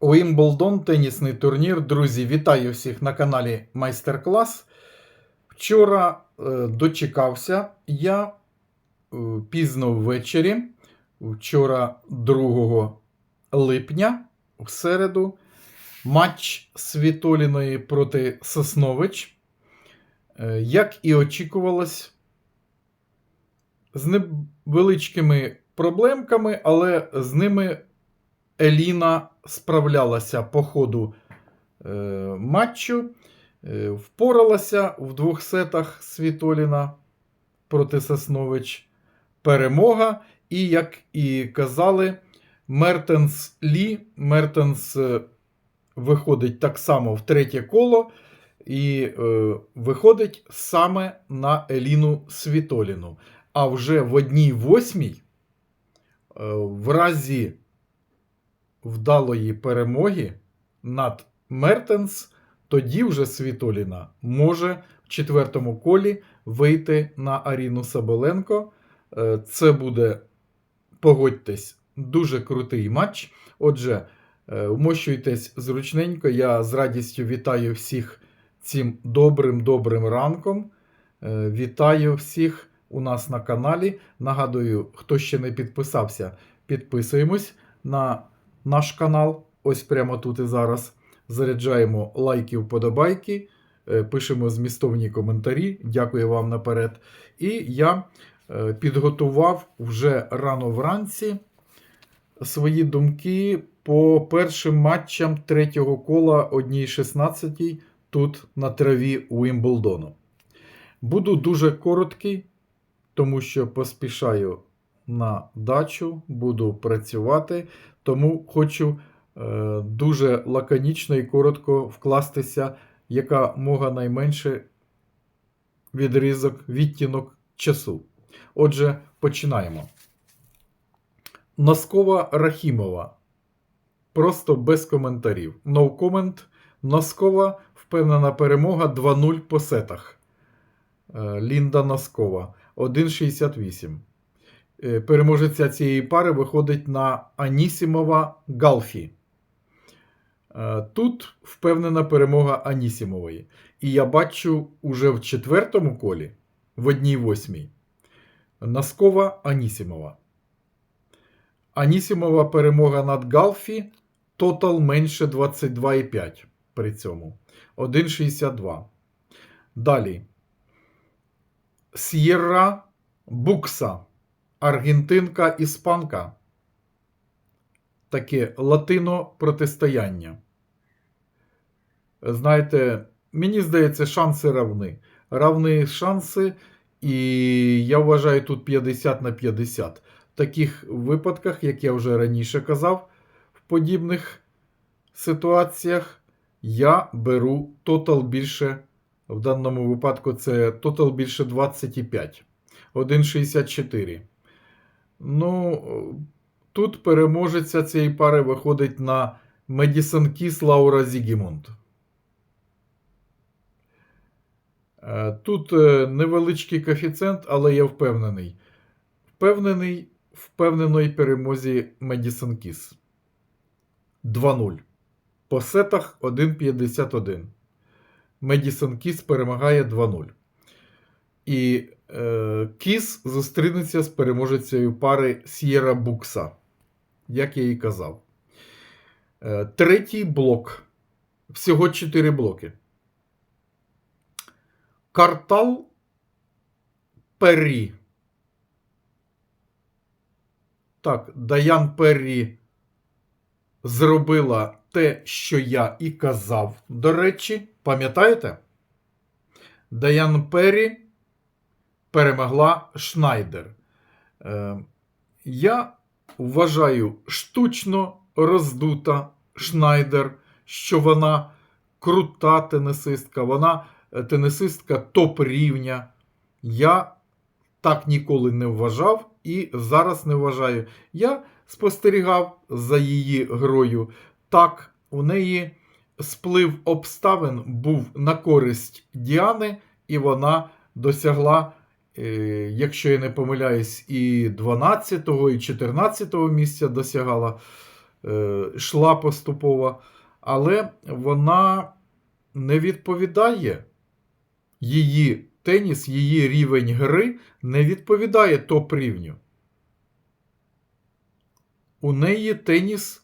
Уімблдон тенісний турнір. Друзі, вітаю всіх на каналі Майстер-клас. Вчора е, дочекався я е, пізно ввечері, вчора 2 липня, в середу, матч Світоліної проти Соснович. Е, як і очікувалось, з невеличкими проблемками, але з ними Еліна справлялася по ходу е, матчу, е, впоралася в двох сетах Світоліна проти Соснович. Перемога. І, як і казали, Мертенс Лі. Мертенс е, виходить так само в третє коло і е, виходить саме на Еліну Світоліну. А вже в одній восьмій, е, в разі вдалої перемоги над Мертенс, тоді вже Світоліна може в четвертому колі вийти на Аріну Саболенко. Е, Це буде, погодьтесь, дуже крутий матч. Отже, е, вмощуйтесь зручненько. Я з радістю вітаю всіх цим добрим-добрим ранком. Е, Вітаю всіх у нас на каналі. Нагадую, хто ще не підписався, підписуємось на наш канал. Ось прямо тут і зараз. Заряджаємо лайки, вподобайки, е, пишемо змістовні коментарі. Дякую вам наперед. І я е, підготував вже рано вранці свої думки по першим матчам третього кола 1.16 тут на траві Уімблдону. Буду дуже короткий, тому що поспішаю на дачу, буду працювати, тому хочу е, дуже лаконічно і коротко вкластися, яка мога найменше відрізок, відтінок часу. Отже, починаємо. Носкова Рахімова. Просто без коментарів. No comment. Носкова впевнена перемога 2-0 по сетах. Е, Лінда Носкова 1,68. Е, Переможеця цієї пари виходить на Анісімова Галфі. Е, Тут впевнена перемога Анісімової. І я бачу уже в четвертому колі, в одній восьмій, Носкова Анісімова. Анісімова перемога над Галфі. Тотал менше 22,5 при цьому. 1,62. Далі. С'єрра Букса. Аргентинка іспанка. Таке латино протистояння. Знаєте, мені здається, шанси равни. Равні шанси, і я вважаю тут 50 на 50. В таких випадках, як я вже раніше казав, в подібних ситуаціях я беру тотал більше, в даному випадку це тотал більше 25. 1,64. Ну, тут переможеця цієї пари виходить на Медісон Кіс Лаура Зігімунд. Е, Тут е, невеличкий коефіцієнт, але я впевнений. Впевнений впевненої перемозі Медісон Кіс. 2-0. По сетах 1,51. Медісон Кіс перемагає 2-0. І Кіс зустрінеться з переможецею пари С'єра Букса, як я і казав. Е, третій блок. Всього 4 блоки. Картал Перрі. Так, Даян Перрі зробила те, що я і казав. До речі, пам'ятаєте? Даян Перрі перемогла Шнайдер. Е, я вважаю штучно роздута Шнайдер, що вона крута тенісистка, вона е, тенісистка топ рівня. Я так ніколи не вважав і зараз не вважаю. Я спостерігав за її грою. Так, у неї сплив обставин був на користь Діани, і вона досягла, якщо я не помиляюсь, і 12-го, і 14-го місця досягала. е, йшла поступово, але вона не відповідає її теніс, її рівень гри не відповідає топ-рівню. У неї теніс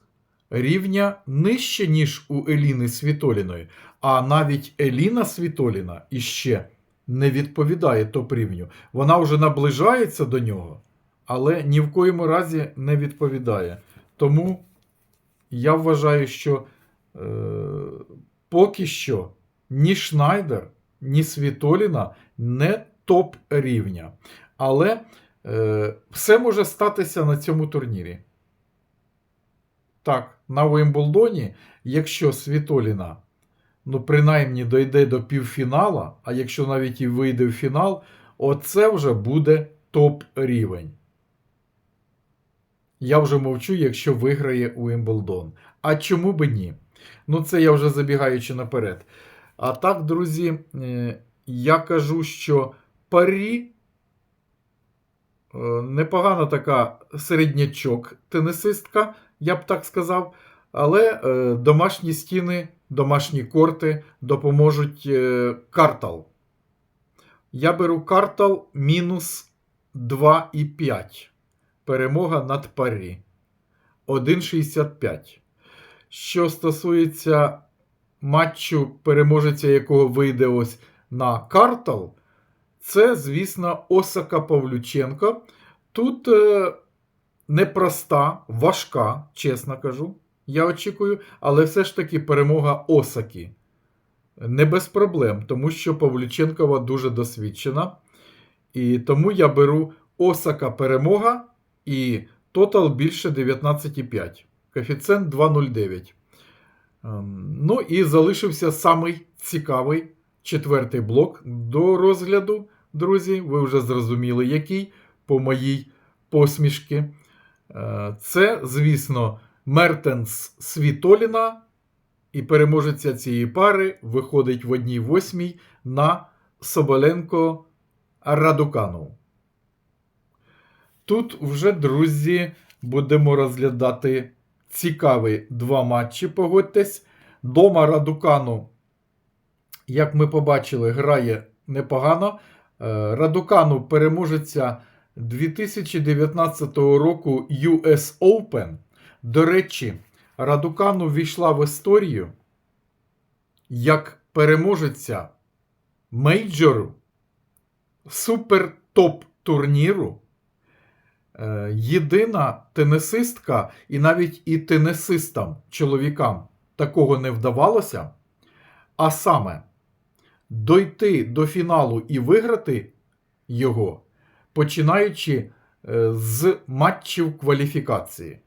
рівня нижче, ніж у Еліни Світоліної. А навіть Еліна Світоліна іще не відповідає топ-рівню. Вона вже наближається до нього, але ні в коєму разі не відповідає. Тому я вважаю, що е, поки що ні Шнайдер, ні Світоліна не топ рівня. Але е, все може статися на цьому турнірі. Так, на Уимблдоні, якщо Світоліна, ну, принаймні дойде до півфінала, а якщо навіть і вийде в фінал, оце вже буде топ рівень. Я вже мовчу, якщо виграє Уимблдон. А чому би ні? Ну, це я вже забігаючи наперед. А так, друзі, е, я кажу, що парі е, непогана така середнячок тенісистка, я б так сказав. Але е, домашні стіни, домашні корти допоможуть е, картал. Я беру картал мінус 2,5. Перемога над парі. 1,65. Що стосується матчу, переможеця якого вийде ось на картал, це, звісно, Осака Павлюченко. Тут е, непроста, важка, чесно кажу. Я очікую, але все ж таки перемога Осаки. Не без проблем, тому що Павлюченкова дуже досвідчена. І тому я беру Осака перемога і тотал більше 19,5. Коефіцієнт 2,09. Ем, Ну і залишився самий цікавий четвертий блок до розгляду, друзі. Ви вже зрозуміли, який по моїй посмішки. Е, Це, звісно, Мертенс Світоліна. І переможеця цієї пари виходить в одній восьмій на Соболенко Радукану. Тут вже, друзі, будемо розглядати цікаві два матчі. Погодьтесь. Дома Радукану, як ми побачили, грає непогано. Е, Радукану переможеця 2019 року US Open. До речі, Радукану війшла в історію як переможеця мейджору супер топ турніру. Е, Єдина тенісистка, і навіть і тенісистам, чоловікам такого не вдавалося. А саме дойти до фіналу і виграти його, починаючи е, з матчів кваліфікації.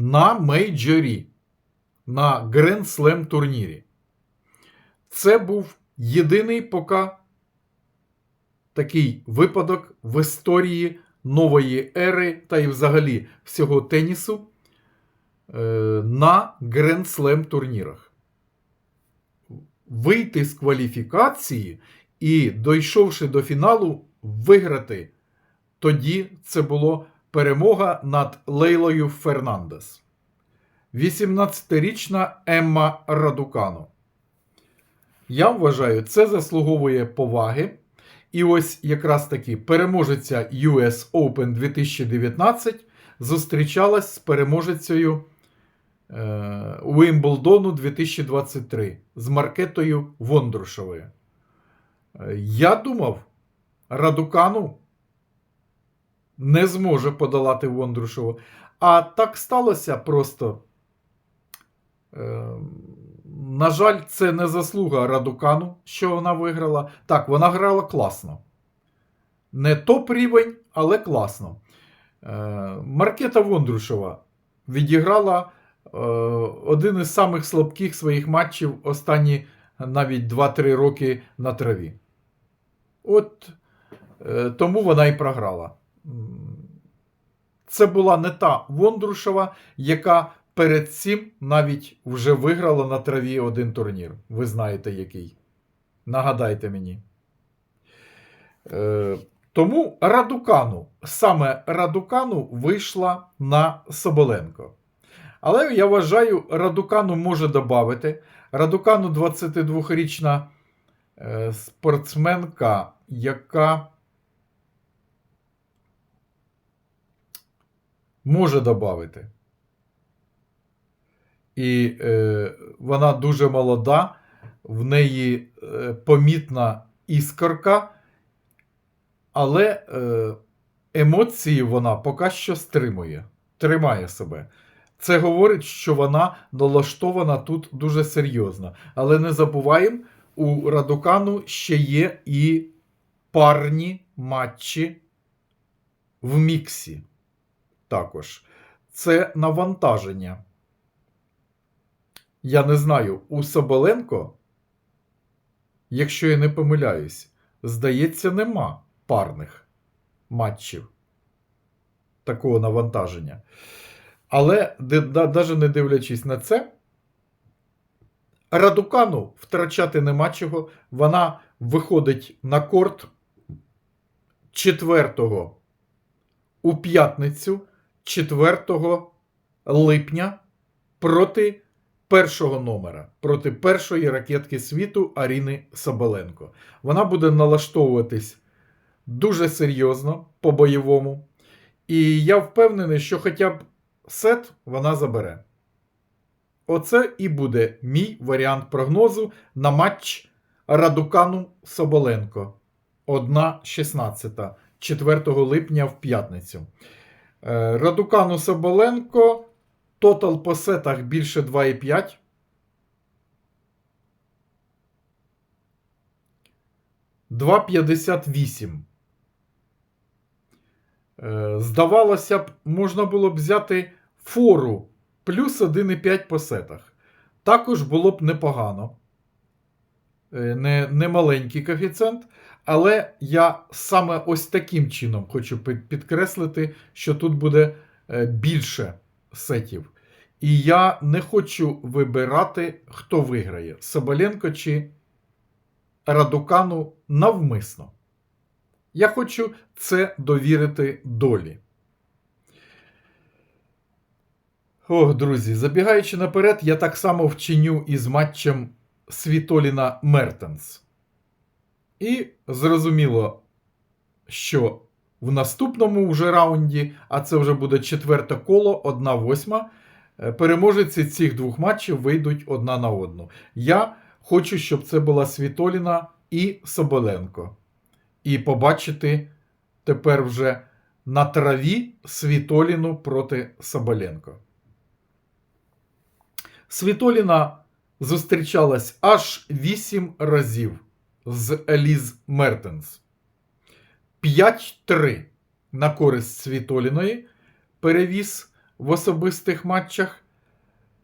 На мейджорі, на Slam турнірі. Це був єдиний поки такий випадок в історії нової ери та й взагалі всього тенісу е, на Slam турнірах. Вийти з кваліфікації і, дійшовши до фіналу, виграти. Тоді це було перемога над Лейлою Фернандес. 18-річна Емма Радукано. Я вважаю, це заслуговує поваги. І ось якраз таки переможеця US Open 2019 зустрічалась з переможецею е, Уимблдону 2023 з Маркетою Вондрушевою. Е, Я думав, Радукану не зможе подолати Вондрушеву. А так сталося просто. Е, на жаль, це не заслуга Радукану, що вона виграла. Так, вона грала класно. Не топ рівень, але класно. Е, Маркета Вондрушева відіграла е, один із самих слабких своїх матчів останні навіть 2-3 роки на траві. От тому вона і програла. Це була не та Вондрушева, яка перед цим навіть вже виграла на траві один турнір. Ви знаєте який. Нагадайте мені. Е, Тому Радукану, саме Радукану вийшла на Соболенко. Але я вважаю, Радукану може додати. Радукану 22-річна е, спортсменка, яка може додати. І е, вона дуже молода, в неї е, помітна іскорка, але е, емоції вона поки що стримує, тримає себе. Це говорить, що вона налаштована тут дуже серйозно. Але не забуваємо, у Радукану ще є і парні матчі в міксі. Також це навантаження. Я не знаю, у Соболенко, якщо я не помиляюсь, здається, нема парних матчів такого навантаження. Але навіть не дивлячись на це, Радукану втрачати нема чого. Вона виходить на корт 4 у п'ятницю 4 липня проти першого номера, проти першої ракетки світу Аріни Соболенко. Вона буде налаштовуватись дуже серйозно по-бойовому. І я впевнений, що хоча б сет вона забере. Оце і буде мій варіант прогнозу на матч Радукану Соболенко. 1-16, 4 липня в п'ятницю. Е, Радукану Соболенко. Тотал по сетах більше 2,5. Два 58. Е, Здавалося б, можна було б взяти фору плюс 1,5 по сетах. Також було б непогано. Е, Не, не маленький коефіцієнт. Але я саме ось таким чином хочу підкреслити, що тут буде е, більше сетів. І я не хочу вибирати, хто виграє: Соболенко чи Радукану навмисно. Я хочу це довірити долі. Ох, друзі, забігаючи наперед, я так само вчиню із матчем Світоліна Мертенс. І зрозуміло, що в наступному вже раунді, а це вже буде четверте коло, 1-8, е, переможці цих двох матчів вийдуть одна на одну. Я хочу, щоб це була Світоліна і Соболенко. І побачити тепер вже на траві Світоліну проти Соболенко. Світоліна зустрічалась аж 8 разів з Еліз Мертенс. 5-3 на користь Світоліної перевіз в особистих матчах.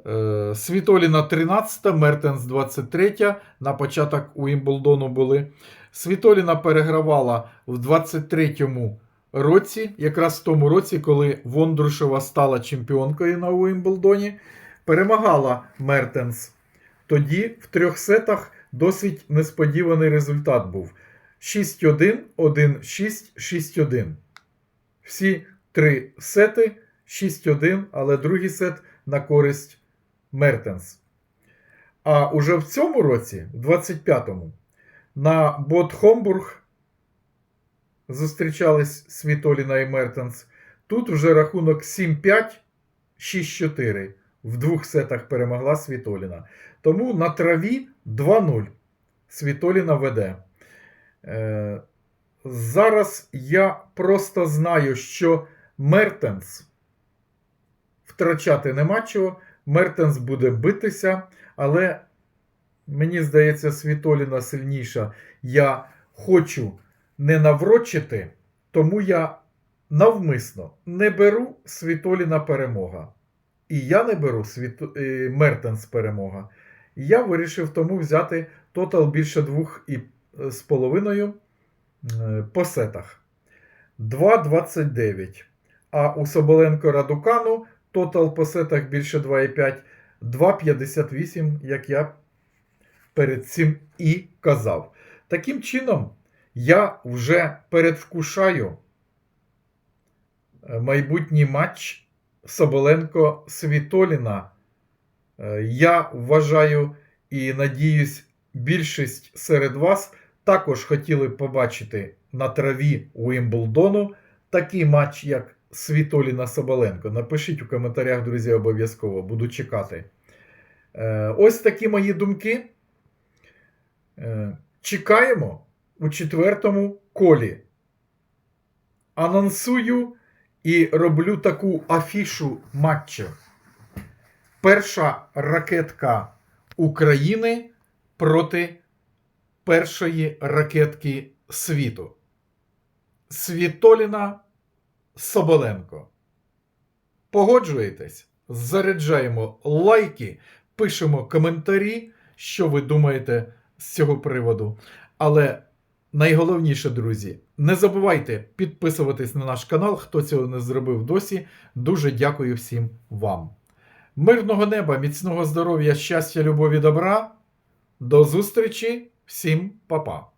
Е, Світоліна 13, Мертенс 23. На початок Уімблдону були. Світоліна перегравала в 23-му році, якраз в тому році, коли Вондрушева стала чемпіонкою на Уімблдоні. Перемагала Мертенс. Тоді в трьох сетах досить несподіваний результат був. 6-1, 1-6, 6-1. Всі три сети 6-1, але другий сет на користь Мертенс. А уже в цьому році, в 25-му, на Бот Хомбург зустрічались Світоліна і Мертенс. Тут вже рахунок 7-5, 6-4. В двох сетах перемогла Світоліна. Тому на траві 2-0. Світоліна веде. Е, зараз я просто знаю, що Мертенс втрачати нема чого. Мертенс буде битися, але мені здається, Світоліна сильніша. Я хочу не наврочити, тому я навмисно не беру Світоліна перемога. І я не беру Світо... е, Мертенс перемога. Я вирішив тому взяти тотал більше двох і з половиною е, по сетах. 2,29. А у Соболенко Радукану тотал по сетах більше 2,5. 2,58, як я перед цим і казав. Таким чином, Я вже передвкушаю е, майбутній матч Соболенко Світоліна. Е, Я вважаю і надіюсь, більшість серед вас також хотіли побачити на траві Уімблдону такий матч, як Світоліна Соболенко. Напишіть у коментарях, друзі, обов'язково, буду чекати. Е, Ось такі мої думки. Е, Чекаємо у четвертому колі. Анонсую і роблю таку афішу матчу. Перша ракетка України проти першої ракетки світу. Світоліна Соболенко. Погоджуєтесь? Заряджаємо лайки, пишемо коментарі, що ви думаєте з цього приводу. Але найголовніше, друзі, не забувайте підписуватись на наш канал, хто цього не зробив досі. Дуже дякую всім вам. Мирного неба, міцного здоров'я, щастя, любові, добра. До зустрічі, всім па-па.